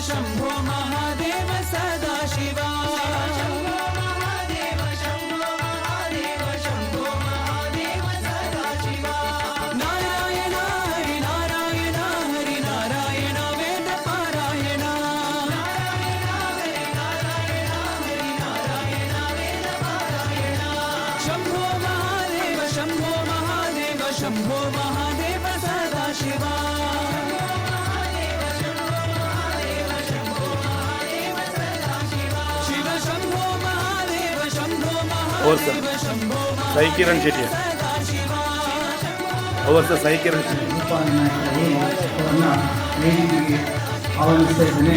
上坡吗？ಅವರು sir. Sai Kiran Shetty. ಅವರು sir Sai Kiran Shetty. ಆಹ್ವಾನಿಸ್ತಾ ಇದ್ದೇನೆ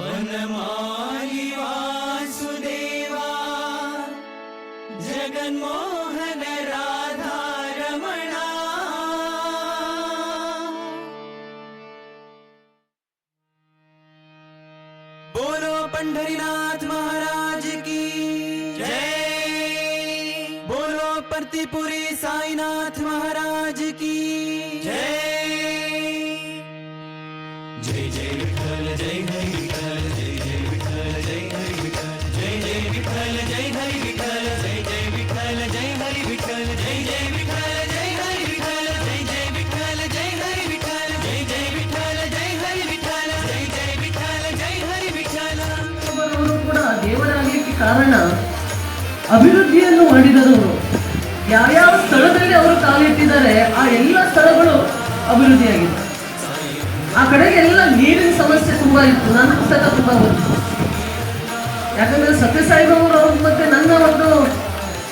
वनमाली वासुदेवा, जगन्मोहन राधारमणा बोलो पंढरीनाथ महाराज की बोलो प्रतिपुरी साईनाथ महाराज की जय। जय जय विठ्ठल, जय ಕಾರಣ ಅಭಿವೃದ್ಧಿಯನ್ನು ಮಾಡಿದವರು ಯಾವ್ಯಾವ ಸ್ಥಳದಲ್ಲಿ ಅವರು ಕಾಲಿಟ್ಟಿದ್ದಾರೆ ಆ ಎಲ್ಲ ಸ್ಥಳಗಳು ಅಭಿವೃದ್ಧಿಯಾಗಿದೆ. ಆ ಕಡೆಗೆಲ್ಲ ನೀರಿನ ಸಮಸ್ಯೆ ತುಂಬಾ ಇತ್ತು. ನನ್ನ ಪುಸ್ತಕ ತುಂಬಾ ಬಂತು ಯಾಕಂದ್ರೆ ಸತ್ಯಸಾಯಿಬಾಬು ಅವ್ರ ಮತ್ತೆ ನನ್ನ ಒಂದು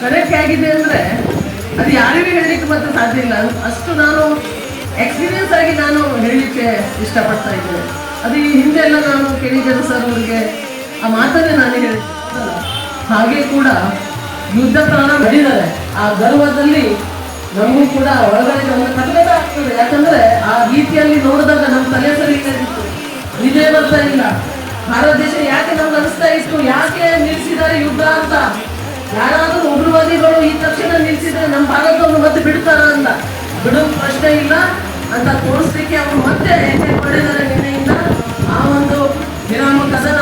ಕನೆಕ್ಟ್ ಆಗಿದೆ ಅಂದ್ರೆ ಅದು ಯಾರಿಗೂ ಹೇಳಲಿಕ್ಕೆ ಮತ್ತೆ ಸಾಧ್ಯ ಇಲ್ಲ. ಅಷ್ಟು ನಾನು ಎಕ್ಸ್ಪೀರಿಯನ್ಸ್ ಆಗಿ ನಾನು ಹೇಳಲಿಕ್ಕೆ ಇಷ್ಟಪಡ್ತಾ ಇದ್ದೇನೆ. ಅದು ಈ ಹಿಂದೆ ಎಲ್ಲ ನಾನು ಕೇಳಿದ್ದೇನೆ ಸರ್ ಅವರಿಗೆ ಆ ಮಾತನ್ನೇ ನಾನು ಹೇಳಿದ್ದಲ್ಲ ಹಾಗೆ ಕೂಡ ಯುದ್ಧ ಪ್ರಾಣ ಮಾಡಿದ್ದಾರೆ. ಆ ಗರ್ವದಲ್ಲಿ ನಮಗೂ ಕೂಡ ಒಳಗಡೆ ಕಟ್ಟಡ ಆಗ್ತದೆ. ಯಾಕಂದ್ರೆ ಆ ರೀತಿಯಲ್ಲಿ ನೋಡಿದಾಗ ನಮ್ಮ ತಲೆ ಸರಿ ನಿಜೇ ಬರ್ತಾ ಇಲ್ಲ. ಭಾರತ ದೇಶ ಯಾಕೆ ನಮ್ಗೆ ಅನಿಸ್ತಾ ಇತ್ತು? ಯಾಕೆ ನಿಲ್ಲಿಸಿದ್ದಾರೆ ಯುದ್ಧ ಅಂತ? ಯಾರಾದರೂ ಉಗ್ರವಾದಿಗಳು ಈ ತಕ್ಷಣ ನಿಲ್ಲಿಸಿದ್ರೆ ನಮ್ಮ ಭಾರತವನ್ನು ಮತ್ತೆ ಬಿಡ್ತಾರ ಅಂತ? ಬಿಡೋ ಪ್ರಶ್ನೆ ಇಲ್ಲ. ಅಂತ ತೋರಿಸ್ಲಿಕ್ಕೆ ಅವರು ಮತ್ತೆ ಮಾಡಿದ್ದಾರೆ ನಿನ್ನೆಯಿಂದ? ಆ ಒಂದು ವಿರಾಮ ಕದನ?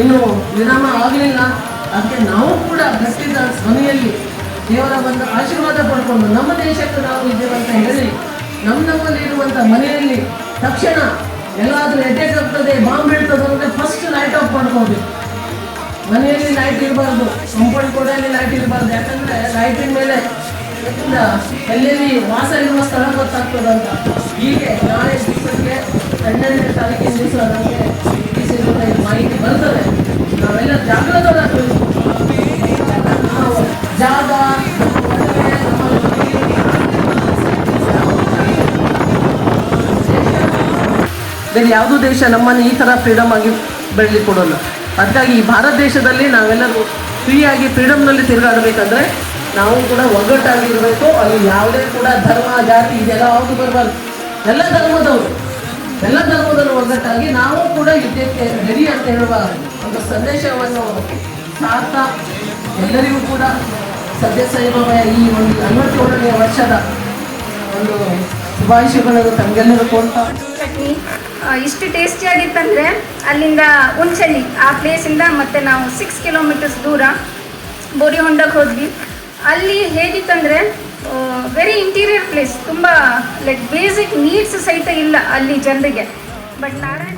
ಇನ್ನು ವಿರಾಮ ಆಗಲಿಲ್ಲ. ಅದಕ್ಕೆ ನಾವು ಕೂಡ ಗಟ್ಟಿದ ಧ್ವನಿಯಲ್ಲಿ ದೇವರ ಒಂದು ಆಶೀರ್ವಾದ ಪಡ್ಕೊಂಡು ನಮ್ಮ ದೇಶಕ್ಕೆ ನಾವು ಇದ್ದೇವೆ ಅಂತ ಹೇಳಿ ನಮ್ಮ ನಮ್ಮಲ್ಲಿ ಇರುವಂತ ಮನೆಯಲ್ಲಿ ತಕ್ಷಣ ಎಲ್ಲಾದ್ರೂ ಅಟ್ಯಾಕ್ ಆಗ್ತದೆ, ಬಾಂಬ್ ಬೀಳ್ತದೆ ಅಂದ್ರೆ ಫಸ್ಟ್ ಲೈಟ್ ಆಫ್ ಮಾಡ್ಕೋಬೇಕು ಮನೆಯಲ್ಲಿ ಲೈಟ್ ಇರಬಾರ್ದು ಕಂಪೌಂಡ್ ಕೂಡ ಲೈಟ್ ಇರಬಾರ್ದು. ಯಾಕಂದ್ರೆ ಲೈಟಿನ ಮೇಲೆ ಎಲ್ಲೆಲ್ಲಿ ವಾಸ ಇರುವ ಸ್ಥಳ ಗೊತ್ತಾಗ್ತದಂತ ಹೀಗೆ ನಾಳೆ ದಿವಸಕ್ಕೆ ಹನ್ನೆರಡನೇ ತಾರೀಕಿನ ದಿವಸ ನಮಗೆ ಮಾಹಿತಿ ಬರ್ತದೆ. ನಾವೆಲ್ಲ ಬೇರೆ ಯಾವುದೂ ದೇಶ ನಮ್ಮನ್ನು ಈ ಥರ ಫ್ರೀಡಮ್ ಆಗಿ ಬೆಳಲಿ ಕೊಡೋಲ್ಲ. ಅದಕ್ಕಾಗಿ ಈ ಭಾರತ ದೇಶದಲ್ಲಿ ನಾವೆಲ್ಲರೂ ಫ್ರೀಯಾಗಿ ಫ್ರೀಡಮ್ನಲ್ಲಿ ತಿರುಗಾಡಬೇಕಂದ್ರೆ ನಾವು ಕೂಡ ಒಗ್ಗಟ್ಟಾಗಿ ಇರಬೇಕು ಅಲ್ಲಿ ಯಾವುದೇ ಕೂಡ ಧರ್ಮ, ಜಾತಿ, ಇದೆಲ್ಲ ಯಾವುದು ಬರಬಾರ್ದು. ಎಲ್ಲ ಧರ್ಮದವರು. ಎಲ್ಲ ಧರ್ಮದವರು ಒಗ್ಗಟ್ಟಾಗಿ ನಾವು ಕೂಡ ಯುದ್ಧಕ್ಕೆ ರೆಡಿ ಅಂತ ಹೇಳುವ ಒಂದು ಸಂದೇಶವನ್ನು ಎಲ್ಲರಿಗೂ ಕೂಡ ಸದ್ಯ ಸೈಬಾಬಾಯ ಈ ಒಂದು ನಲವತ್ತೇಳನೇ ವರ್ಷದ ಒಂದು ಶುಭಾಶಯಗಳನ್ನು ತಮಗೆಲ್ಲರೂ ಕೊಡ್ತಾ ಚಟ್ನಿ ಟೇಸ್ಟಿ ಇಷ್ಟು ಟೇಸ್ಟಿಯಾಗಿತ್ತಂದರೆ ಅಲ್ಲಿಂದ ಉಂಚಳ್ಳಿ ಆ ಪ್ಲೇಸಿಂದ ಮತ್ತೆ ನಾವು ಸಿಕ್ಸ್ ಕಿಲೋಮೀಟರ್ಸ್ ದೂರ ಬೋರಿಹೊಂಡಕ್ಕೆ ಹೋದ್ವಿ. ಅಲ್ಲಿ ಹೇಗಿತ್ತಂದರೆ ವೆರಿ ಇಂಟೀರಿಯರ್ ಪ್ಲೇಸ್ ತುಂಬ ಲೈಕ್ ಬೇಸಿಕ್ ನೀಡ್ಸ್ ಸಹಿತ ಇಲ್ಲ ಅಲ್ಲಿ ಜನರಿಗೆ. ಬಟ್ ನಾರಾಯಣ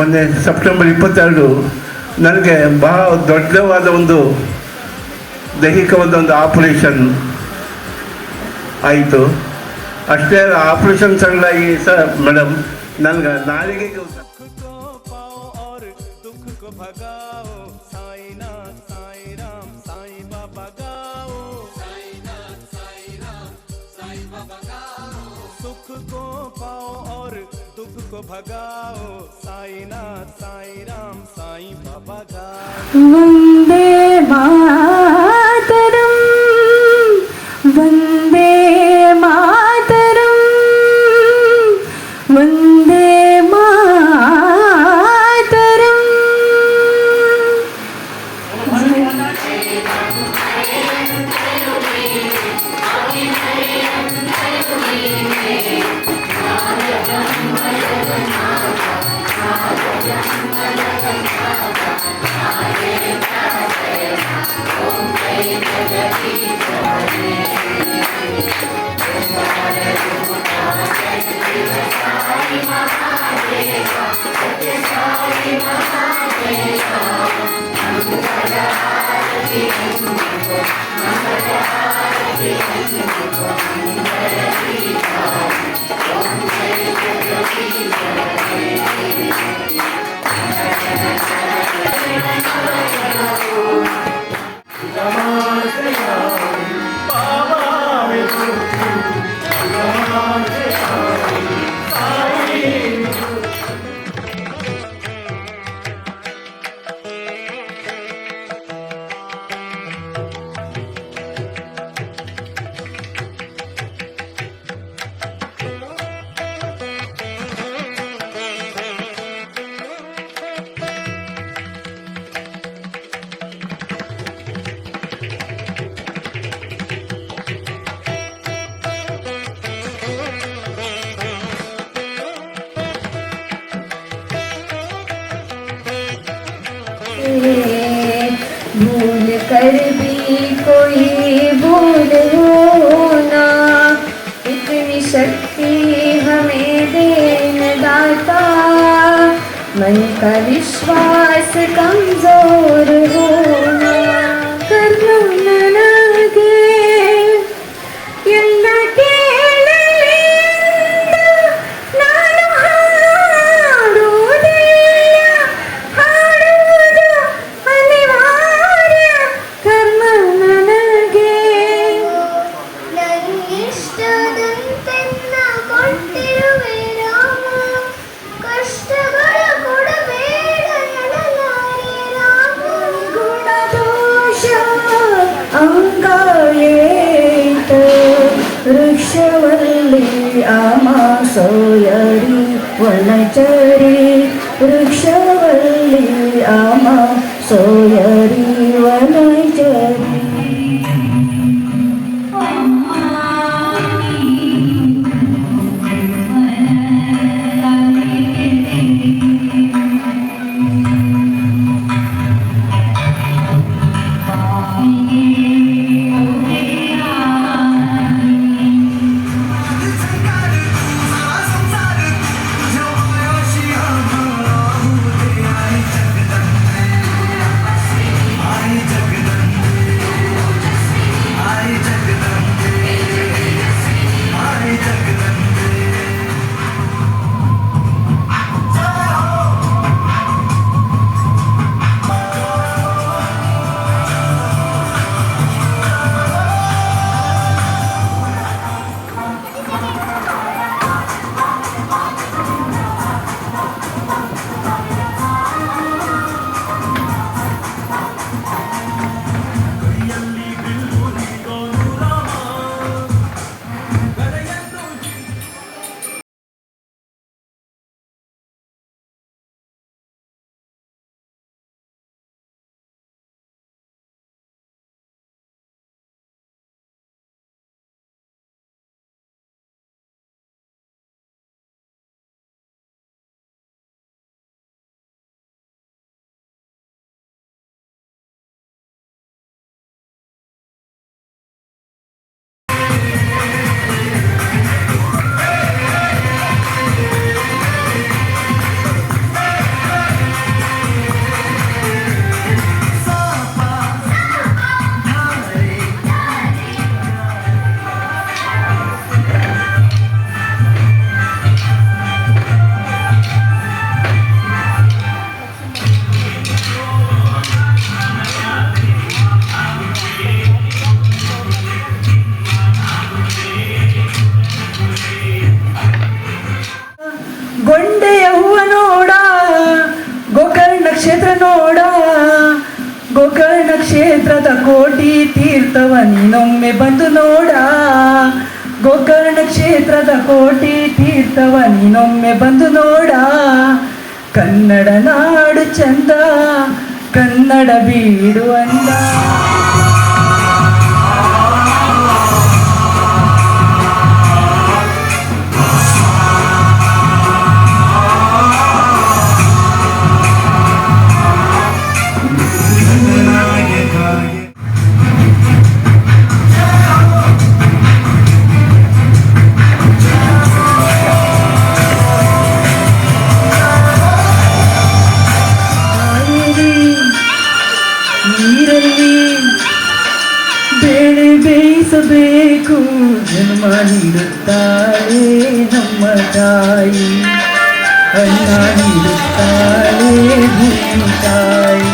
ಮೊನ್ನೆ ಸೆಪ್ಟೆಂಬರ್ ಇಪ್ಪತ್ತೆರಡು ನನಗೆ ಬಹಳ ದೊಡ್ಡವಾದ ಒಂದು ದೈಹಿಕವಾದ ಒಂದು ಆಪರೇಷನ್ ಆಯಿತು. ಅಷ್ಟೇ ಆಪರೇಷನ್ ಸಣ್ಣಾಗಿ ಸರ್ ಮೇಡಮ್, ನನಗೆ ನಾಳೆಗೆ ഭഗാവോ സായിനാഥ് സായിരാം സായി ബാബ വന്ദേ മാതരം വന്ദേ മാതരം വന്ദേ മാതരം कर भी कोई भूल होना इतनी शक्ति हमें देन दाता। मन का विश्वास कमज़ोर होना വളച്ചവല്ലി ആമാസോയരി വളച്ചരി വൃക്ഷവല്ലി ആമാ സോയരി വന ನೀನೊಮ್ಮೆ ಬಂದು ನೋಡ. ಗೋಕರ್ಣ ಕ್ಷೇತ್ರದ ಕೋಟಿ ತೀರ್ಥವ ನೀನೊಮ್ಮೆ ಬಂದು ನೋಡ. ಕನ್ನಡ ನಾಡು ಚಂದ, ಕನ್ನಡ ಬೀಡು ಅಂದ. தாய் கண்ணாடி தாயே தாய்